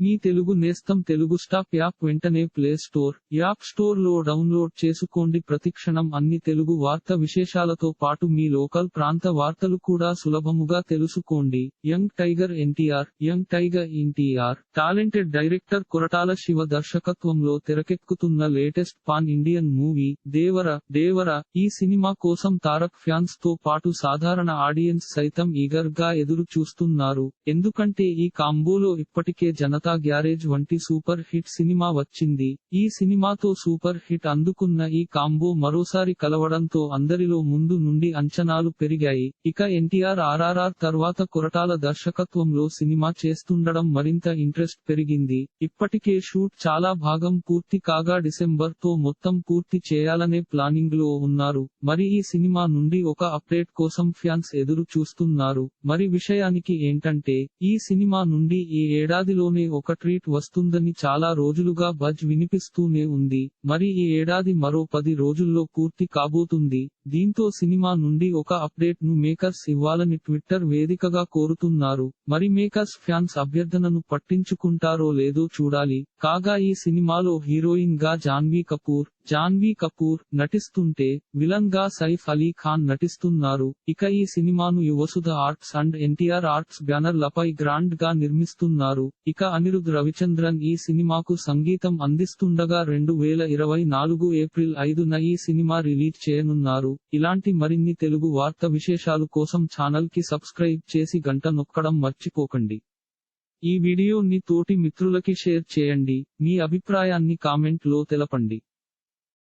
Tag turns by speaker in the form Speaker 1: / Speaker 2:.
Speaker 1: మీ తెలుగు నేస్తం Telugu stop app వెంటనే play store app స్టోర్లో డౌన్లోడ్ చేసుకోండి. ప్రతిక్షణం అన్ని తెలుగు వార్త విశేషాలతో పాటు మీ లోకల్ ప్రాంత వార్తలు కూడా సులభముగా తెలుసుకోండి. Young tiger NTR young tiger NTR talented director Koratala Siva దర్శకత్వంలో తెరకెక్కుతున్న latest pan Indian movie Devara Devara ఈ సినిమా కోసం తారక్ ఫ్యాన్స్తో పాటు సాధారణ ఆడియన్స్ సైతం ఈగర్గా ఎదురు చూస్తున్నారు ఎందుకంటే ఈ కాంబోలో ఇప్పటికే జనతా గ్యారేజ్ వంటి సూపర్ హిట్ సినిమా వచ్చింది. ఈ సినిమాతో సూపర్ హిట్ అందుకున్న ఈ కాంబో మరోసారి కలవడంతో అందరిలో ముందు నుండి అంచనాలు పెరిగాయి. ఇక ఎన్టీఆర్ ఆర్ఆర్ఆర్ తర్వాత కొరటాల దర్శకత్వంలో సినిమా చేస్తుండడం మరింత ఇంట్రెస్ట్ పెరిగింది. ఇప్పటికే షూట్ చాలా భాగం పూర్తి కాగా డిసెంబర్తో మొత్తం పూర్తి చేయాలనే ప్లానింగ్లో ఉన్నారు. మరి ఈ సినిమా నుండి ఒక అప్డేట్ కోసం ఫ్యాన్స్ ఎదురు చూస్తున్నారు మరి విషయానికి ఏంటంటే ఈ సినిమా నుండి ఈ ఏడాదిలోనే ఒక ట్రీట్ వస్తుందని చాలా రోజులుగా బజ్ వినిపిస్తూనే ఉంది. మరి ఈ ఏడాది మరో పది రోజుల్లో పూర్తి కాబోతుంది. దీంతో సినిమా నుండి ఒక అప్డేట్ను మేకర్స్ ఇవ్వాలని ట్విట్టర్ వేదికగా కోరుతున్నారు. మరి మేకర్స్ ఫ్యాన్స్ అభ్యర్థనను పట్టించుకుంటారో లేదో చూడాలి. కాగా ఈ సినిమాలో హీరోయిన్గా జాన్వీ కపూర్ జాన్వీ కపూర్ నటిస్తుంటే విలంగా సైఫ్ అలీ ఖాన్ నటిస్తున్నారు. ఇక ఈ సినిమాను Yuvasudha arts and NTR arts బ్యానర్లపై గ్రాండ్గా నిర్మిస్తున్నారు. ఇక అనిరుద్ రవిచంద్రన్ ఈ సినిమాకు సంగీతం అందిస్తుండగా రెండు వేల ఇరవై నాలుగు ఏప్రిల్ ఐదున ఈ సినిమా రిలీజ్ చేయనున్నారు. ఇలాంటి మరిన్ని తెలుగు వార్త విశేషాలు కోసం ఛానల్కి సబ్స్క్రైబ్ చేసి గంట నొక్కడం మర్చిపోకండి. ఈ వీడియోని తోటి మిత్రులకి షేర్ చేయండి. మీ అభిప్రాయాన్ని కామెంట్లో తెలపండి.